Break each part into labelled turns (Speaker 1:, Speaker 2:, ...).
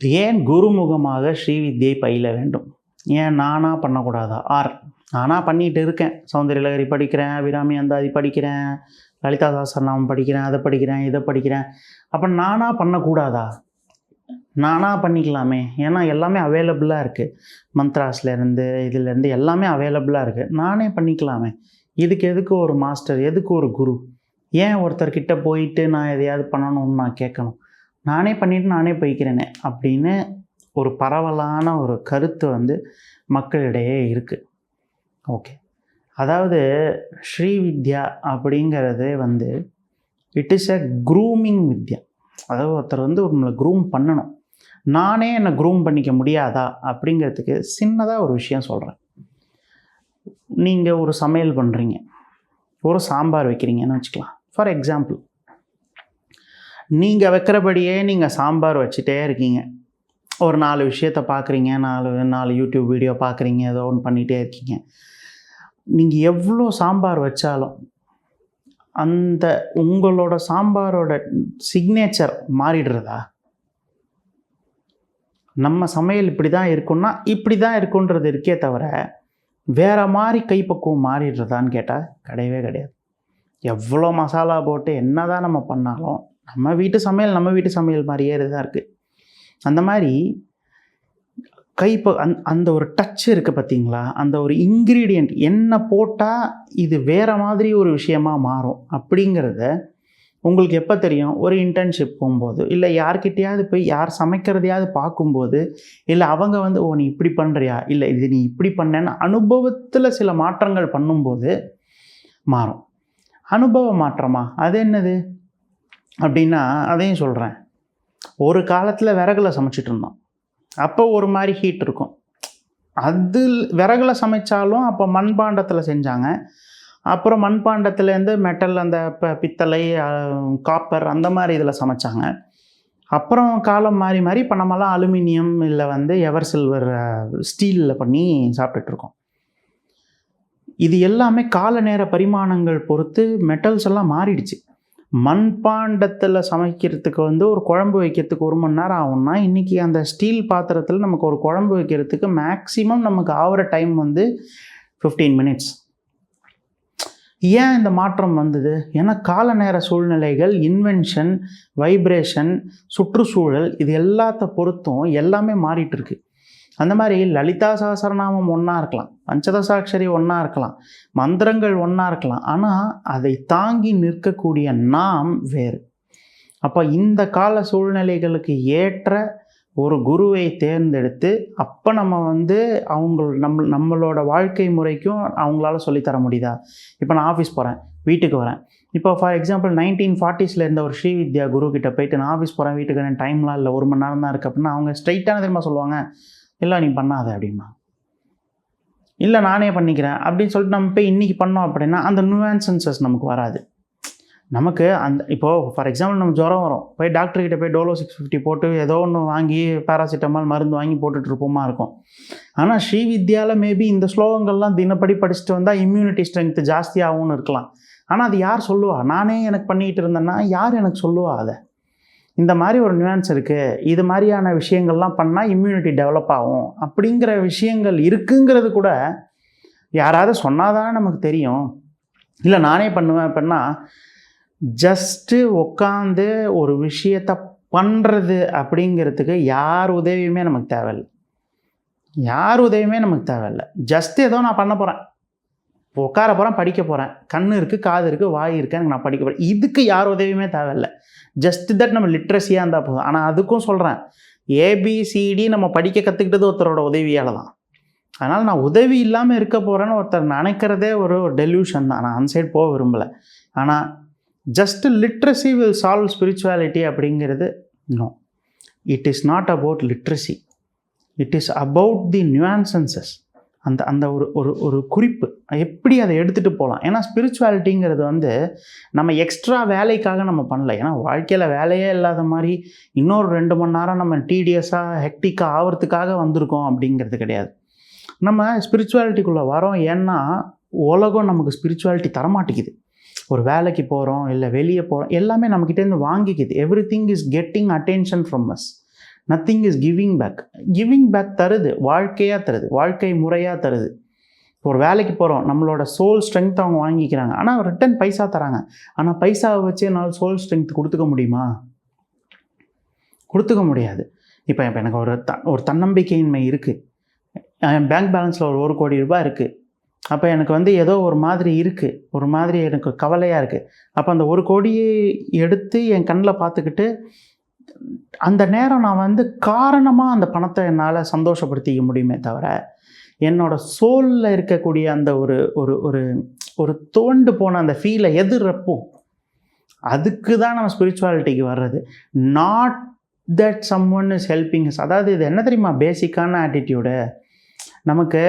Speaker 1: ஏன் குருமுகமாக ஸ்ரீவித்யை பயில வேண்டும்? ஏன் நானாக பண்ணக்கூடாதா? ஆர் நானாக பண்ணிகிட்டு இருக்கேன். சௌந்தரியலகரி படிக்கிறேன் அபிராமி அந்தாதி படிக்கிறேன் லலிதா சாஸ்திரநாமம் படிக்கிறேன் அதை படிக்கிறேன் இதை படிக்கிறேன். அப்போ நானாக பண்ணக்கூடாதா? நானாக பண்ணிக்கலாமே. ஏன்னா எல்லாமே அவைலபிளாக இருக்குது மந்த்ராஸ்லேருந்து இதுலேருந்து எல்லாமே அவைலபிளாக இருக்குது நானே பண்ணிக்கலாமே. இதுக்கு எதுக்கு ஒரு மாஸ்டர் எதுக்கு ஒரு குரு? ஏன் ஒருத்தர்கிட்ட போயிட்டு நான் எதையாவது பண்ணணும்னு நான் கேட்கணும். நானே பண்ணிட்டு நானே போய்க்கிறேனே அப்படின்னு ஒரு பரவலான ஒரு கருத்து வந்து மக்களிடையே இருக்குது ஓகே. அதாவது ஸ்ரீ வித்யா அப்படிங்கிறது வந்து it is a grooming Vidya. அதாவது ஒருத்தர் வந்து நம்மளை க்ரூம் பண்ணணும். நானே என்னை க்ரூம் பண்ணிக்க முடியாதா அப்படிங்கிறதுக்கு சின்னதாக ஒரு விஷயம் சொல்கிறேன் நீங்கள் ஒரு சமையல் பண்ணுறீங்க ஒரு சாம்பார் வைக்கிறீங்கன்னு வச்சுக்கலாம். ஃபார் எக்ஸாம்பிள் நீங்கள் வைக்கிறபடியே நீங்கள் சாம்பார் வச்சுட்டே இருக்கீங்க. ஒரு நாலு விஷயத்த பார்க்குறீங்க நாலு நாலு யூடியூப் வீடியோ பார்க்குறீங்க ஏதோ ஒன்று பண்ணிகிட்டே இருக்கீங்க. நீங்கள் எவ்வளோ சாம்பார் வச்சாலும் அந்த உங்களோட சாம்பாரோட சிக்னேச்சர் மாறிடுறதா? நம்ம சமையல் இப்படி தான் இருக்குன்னா இப்படி தான் இருக்குன்றது இருக்கே தவிர வேறு மாதிரி கைப்பக்குவம் மாறிடுறதான்னு கேட்டால் கிடையவே கிடையாது. எவ்வளோ மசாலா போட்டு என்ன தான் நம்ம பண்ணாலும் நம்ம வீட்டு சமையல் நம்ம வீட்டு சமையல் மாதிரியே தான் இருக்குது அந்த மாதிரி கைப்ப அந் அந்த ஒரு டச் இருக்குது பார்த்தீங்களா அந்த ஒரு இன்க்ரீடியண்ட் என்ன போட்டால் இது வேறு மாதிரி ஒரு விஷயமாக மாறும் அப்படிங்கிறத உங்களுக்கு எப்போ தெரியும்? ஒரு இன்டர்ன்ஷிப் போகும்போது இல்லை யார்கிட்டயாவது போய் யார் சமைக்கிறதையாவது பார்க்கும்போது இல்லை அவங்க வந்து ஓ நீ இப்படி பண்ணுறியா இல்லை இது நீ இப்படி பண்ணேன்னு அனுபவத்தில் சில மாற்றங்கள் பண்ணும்போது மாறும். அனுபவ மாற்றமா? அது என்னது? அப்படின்னா அதையும் சொல்கிறேன் ஒரு காலத்தில் விறகுல சமைச்சிட்டு இருந்தோம். அப்போ ஒரு மாதிரி ஹீட் இருக்கும். அது விறகுல சமைச்சாலும் அப்போ மண்பாண்டத்தில் செஞ்சாங்க. அப்புறம் மண்பாண்டத்துலேருந்து மெட்டல் அந்த ப பித்தளை காப்பர் அந்த மாதிரி இதில் சமைச்சாங்க. அப்புறம் காலம் மாறி மாறி இப்போ நம்மலாம் அலுமினியம் இல்லை வந்து எவர் சில்வர் ஸ்டீலில் பண்ணி சாப்பிட்டுட்ருக்கோம் இது எல்லாமே கால நேர பரிமாணங்கள் பொறுத்து மெட்டல்ஸ் எல்லாம் மாறிடுச்சு. மண்பாண்டத்தில் சமைக்கிறதுக்கு வந்து ஒரு குழம்பு வைக்கிறதுக்கு ஒரு மணி நேரம் ஆகும்னா இன்றைக்கி அந்த ஸ்டீல் பாத்திரத்தில் நமக்கு ஒரு குழம்பு வைக்கிறதுக்கு மேக்ஸிமம் நமக்கு ஆகிற டைம் வந்து ஃபிஃப்டீன் மினிட்ஸ் ஏன் இந்த மாற்றம் வந்தது? ஏன்னா கால நேர சூழ்நிலைகள் இன்வென்ஷன் வைப்ரேஷன் சுற்றுச்சூழல் இது எல்லாத்த பொறுத்தும் எல்லாமே மாறிட்டு இருக்கு. அந்த மாதிரி லலிதா சகசரநாமம் ஒன்றா இருக்கலாம் பஞ்சதசாட்சரி ஒன்றா இருக்கலாம் மந்திரங்கள் ஒன்றா இருக்கலாம். ஆனால் அதை தாங்கி நிற்கக்கூடிய நாம் வேறு. அப்போ இந்த கால சூழ்நிலைகளுக்கு ஏற்ற ஒரு குருவை தேர்ந்தெடுத்து அப்போ நம்ம வந்து அவங்க நம்ம நம்மளோட வாழ்க்கை முறைக்கும் அவங்களால சொல்லித்தர முடியுதா? இப்போ நான் ஆஃபீஸ் போகிறேன் வீட்டுக்கு வரேன். இப்போ ஃபார் எக்ஸாம்பிள் நைன்டீன் ஃபார்ட்டிஸில் இருந்த ஒரு ஸ்ரீவித்யா குரு கிட்ட போயிட்டு நான் ஆஃபீஸ் போகிறேன் வீட்டுக்கு வரேன் டைம்லாம் இல்லை ஒரு மணி நேரம் தான் இருக்குது அப்படின்னா அவங்க ஸ்ட்ரைட்டான திரும்ப சொல்லுவாங்க? இல்லை நீ பண்ணாத அப்படிமா இல்லை நானே பண்ணிக்கிறேன் அப்படின்னு சொல்லிட்டு நம்ம போய் இன்றைக்கி பண்ணோம் அப்படின்னா அந்த நியூஆன்சன்சஸ் நமக்கு வராது. நமக்கு அந்த இப்போது ஃபார் எக்ஸாம்பிள் நம்ம ஜுரம் வரும். போய் டாக்டர்கிட்ட போய் டோலோ சிக்ஸ் ஃபிஃப்டி போட்டு ஏதோ ஒன்று வாங்கி பேராசிட்டமால் மருந்து வாங்கி போட்டுட்டு இருப்போமா இருக்கும். ஆனால் ஸ்ரீ வித்யாவில் மேபி இந்த ஸ்லோகங்கள்லாம் தினப்படி படிச்சுட்டு வந்தால் இம்யூனிட்டி ஸ்ட்ரென்த்து ஜாஸ்தியாகும்னு இருக்கலாம். ஆனால் அது யார் சொல்லுவா? நானே எனக்கு பண்ணிக்கிட்டு இருந்தேன்னா யார் எனக்கு சொல்லுவா அதை? இந்த மாதிரி ஒரு நியூஆன்ஸ் இருக்குது இது மாதிரியான விஷயங்கள்லாம் பண்ணால் இம்யூனிட்டி டெவலப் ஆகும். அப்படிங்கிற விஷயங்கள் இருக்குங்கிறது கூட யாராவது சொன்னால் தானே நமக்கு தெரியும். இல்லை நானே பண்ணுவேன் அப்படின்னா ஜஸ்ட்டு உட்காந்து ஒரு விஷயத்த பண்ணுறது அப்படிங்கிறதுக்கு யார் உதவியுமே நமக்கு தேவையில்லை. யார் உதவியுமே நமக்கு தேவையில்லை. ஜஸ்ட் ஏதோ நான் பண்ண போகிறேன் உட்கார போகிறேன் படிக்க போகிறேன் கண் இருக்குது காது இருக்குது வாய் இருக்குது எனக்கு நான் படிக்க போகிறேன் இதுக்கு யார் உதவியுமே தேவையில்லை. ஜஸ்ட் தட் நம்ம லிட்ரஸியாக இருந்தால் போதும். ஆனால் அதுக்கும் சொல்கிறேன் ஏபிசிடி நம்ம படிக்க கற்றுக்கிட்டது ஒருத்தரோட உதவியால் தான். அதனால் நான் உதவி இல்லாமல் இருக்க போகிறேன்னு ஒருத்தர் நினைக்கிறதே ஒரு டெல்யூஷன் தான். நான் அந்த சைடு போக விரும்பலை. ஆனால் just literacy will solve spirituality அப்படிங்கிறது no it is not about literacy it is about the nuances அந்த அந்த ஒரு ஒரு ஒரு குறிப்பு. எப்படி அதை எடுத்துகிட்டு போகலாம் ஏன்னா ஸ்பிரிச்சுவாலிட்டிங்கிறது வந்து நம்ம எக்ஸ்ட்ரா வேலைக்காக நம்ம பண்ணல. ஏன்னா வாழ்க்கையில் வேலையே இல்லாத மாதிரி இன்னொரு ரெண்டு மணி நேரம் நம்ம டிடிஎஸாக ஹெக்டிக்காக ஆகிறதுக்காக வந்திருக்கோம் அப்படிங்கிறது கிடையாது. நம்ம ஸ்பிரிச்சுவாலிட்டிக்குள்ளே வரோம். ஏன்னா உலகம் நமக்கு ஸ்பிரிச்சுவாலிட்டி தரமாட்டேங்குது. ஒரு வேலைக்கு போகிறோம் இல்லை வெளியே போகிறோம் எல்லாமே நம்மக்கிட்டேருந்து வாங்கிக்குது. Everything is getting attention from us nothing is giving back giving back தருது வாழ்க்கையாக தருது வாழ்க்கை முறையாக தருது. ஒரு வேலைக்கு போகிறோம் நம்மளோட சோல் ஸ்ட்ரென்த் அவங்க வாங்கிக்கிறாங்க. ஆனால் ரிட்டன் பைசா தராங்க. ஆனால் பைசாவை வச்சு என்னால் சோல் ஸ்ட்ரென்த் கொடுத்துக்க முடியுமா? கொடுத்துக்க முடியாது. இப்போ இப்போ எனக்கு ஒரு த ஒரு தன்னம்பிக்கையின்மை இருக்குது என் பேங்க் பேலன்ஸில் ஒரு ஒரு கோடி ரூபாய் இருக்குது அப்போ எனக்கு வந்து ஏதோ ஒரு மாதிரி இருக்குது ஒரு மாதிரி எனக்கு கவலையாக இருக்குது அப்போ அந்த ஒரு கோடியை எடுத்து என் கண்ணில் பார்த்துக்கிட்டு அந்த நேரம் நான் வந்து காரணமாக அந்த பணத்தை என்னால் சந்தோஷப்படுத்திக்க முடியுமே தவிர என்னோடய சோலில் இருக்கக்கூடிய அந்த ஒரு ஒரு ஒரு ஒரு தோண்டு போன அந்த ஃபீலை எதிர்றப்போ அதுக்கு தான் நம்ம ஸ்பிரிச்சுவாலிட்டிக்கு வர்றது. Not that someone is helping அதாவது இது என்ன தெரியுமா? பேசிக்கான ஆட்டிடியூடு நமக்கு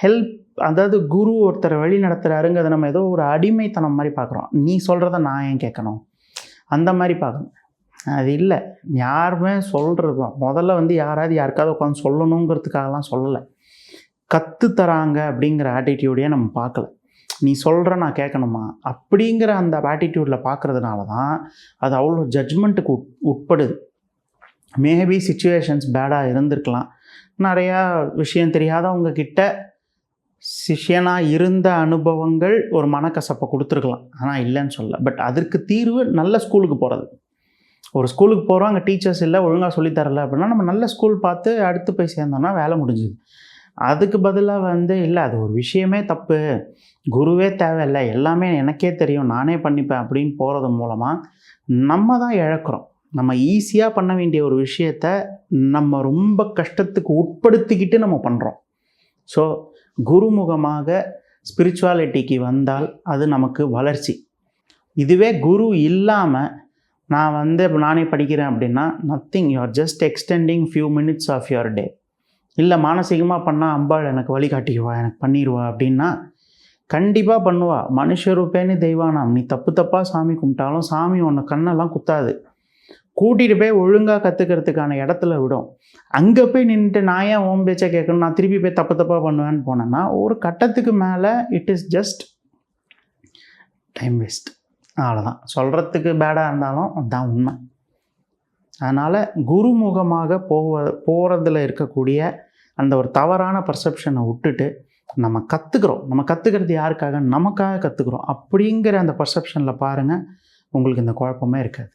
Speaker 1: ஹெல்ப் அதாவது குரு ஒருத்தரை வழி நடத்துகிறாருங்கிறத நம்ம ஏதோ ஒரு அடிமைத்தனம் மாதிரி பார்க்குறோம். நீ சொல்கிறத நான் ஏன் கேட்கணும்? அந்த மாதிரி பார்க்கணும். அது இல்லை. யாருமே சொல்கிறதும் முதல்ல வந்து யாராவது யாருக்காவது உட்காந்து சொல்லணுங்கிறதுக்காகலாம் சொல்லலை. கற்று தராங்க அப்படிங்கிற ஆட்டிடியூடையே நம்ம பார்க்கல நீ சொல்கிற நான் கேட்கணுமா அப்படிங்கிற அந்த ஆட்டிடியூடில் பார்க்குறதுனால தான் அது அவ்வளோ ஜட்ஜ்மெண்ட்டுக்கு உட் உட்படுது. மேபி சுச்சுவேஷன்ஸ் பேடாக இருந்திருக்கலாம். நிறையா விஷயம் தெரியாதவங்க கிட்ட சிஷ்யனாக இருந்த அனுபவங்கள் ஒரு மனக்கசப்பை கொடுத்துருக்கலாம். ஆனால் இல்லைன்னு சொல்ல பட் அதற்கு தீர்வு நல்ல ஸ்கூலுக்கு போகிறது ஒரு ஸ்கூலுக்கு போகிறோம் அங்கே டீச்சர்ஸ் இல்லை ஒழுங்காக சொல்லித்தரல அப்படின்னா நம்ம நல்ல ஸ்கூல் பார்த்து அடுத்து போய் சேர்ந்தோம்னா வேலை முடிஞ்சுது. அதுக்கு பதிலாக வந்து இல்லை அது ஒரு விஷயமே தப்பு. குருவே தேவையில்லை. எல்லாமே எனக்கே தெரியும். நானே பண்ணிப்பேன் அப்படின்னு போகிறது மூலமாக நம்ம தான் இழக்கிறோம். நம்ம ஈஸியாக பண்ண வேண்டிய ஒரு விஷயத்த நம்ம ரொம்ப கஷ்டத்துக்கு உட்படுத்திக்கிட்டு நம்ம பண்ணுறோம் ஸோ குருமுகமாக ஸ்பிரிச்சுவாலிட்டிக்கு வந்தால் அது நமக்கு வளர்ச்சி. இதுவே குரு இல்லாமல் நான் வந்து இப்போ நானே படிக்கிறேன் அப்படின்னா nothing you are just extending few minutes of your day இல்லை மானசீகமாக பண்ணால் அம்பாள் எனக்கு வழிகாட்டிக்குவா எனக்கு பண்ணிடுவா அப்படின்னா கண்டிப்பாக பண்ணுவா. மனுஷரூப்பேன்னு தெய்வானாம். நீ தப்பு தப்பாக சாமி கும்பிட்டாலும் சாமி உன்னை கண்ணெல்லாம் குத்தாது. கூட்டிகிட்டு போய் ஒழுங்காக கற்றுக்கிறதுக்கான இடத்துல விடும். அங்கே போய் நின்றுட்டு நான் ஏன் ஓம் பேச்சை கேட்கணும்? நான் திருப்பி போய் தப்பு தப்பாக பண்ணுவேன்னு போனேன்னா ஒரு கட்டத்துக்கு மேலே it is just time waste அவ்வளோதான் சொல்கிறதுக்கு பேடாக இருந்தாலும் அதுதான் உண்மை. அதனால் குருமுகமாக போவ போகிறதுல இருக்கக்கூடிய அந்த ஒரு தவறான பர்செப்ஷனை விட்டுட்டு நம்ம கற்றுக்குறோம் நம்ம கற்றுக்கிறது யாருக்காக? நமக்காக கற்றுக்குறோம் அப்படிங்கிற அந்த பர்செப்ஷனில் பாருங்கள் உங்களுக்கு இந்த குழப்பமே இருக்காது.